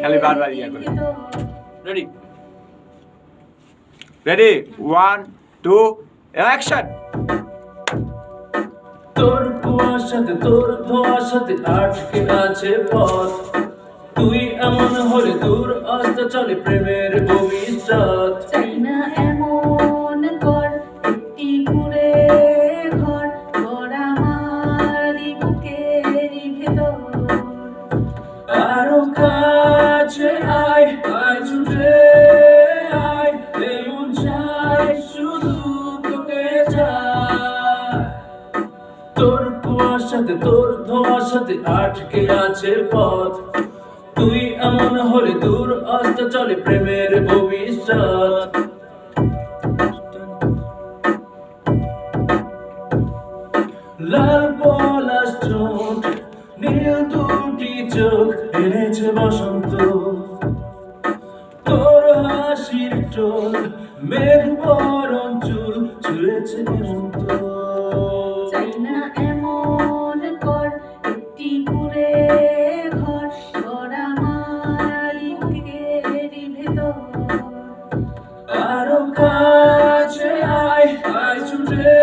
খালি বারবার ইয়া করে। Ready ready one two action তোর কুয়াশাতে তোর ধোয়াশাতে আটকে আছে পথ। তুই এমন হলে দূর আসতে চলে প্রেমের ভবিষ্যৎ। চাই না এমন কর একটি কুড়ে ঘর। ঘর আমারই বুকেরই ভেতর। আরও কুয়াশাতে তোর ধোয়াশাতে আটকে আছে পথ। তুই এমন হলে দূর আসতে চলে প্রেমের ভবিষ্যৎ। লাল পলাশ ঠোঁট নীল দুটি চোখ, এনেছে বসন্ত। তোর হাসির টোল, মেঘ বরণ চুল, ছুঁয়েছে হেমন্ত। আরও কাছে আয় আয় ছুটে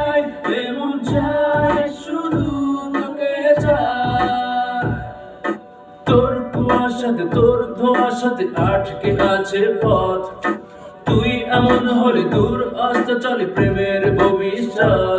আয় এমন চাই শুধু তোকে চাই তোর কুয়াশাতে তোর ধোয়াশাতে আটকে আছে পথ। তুই এমন হলে দূর আসতে চলে প্রেমের ভবিষ্যৎ।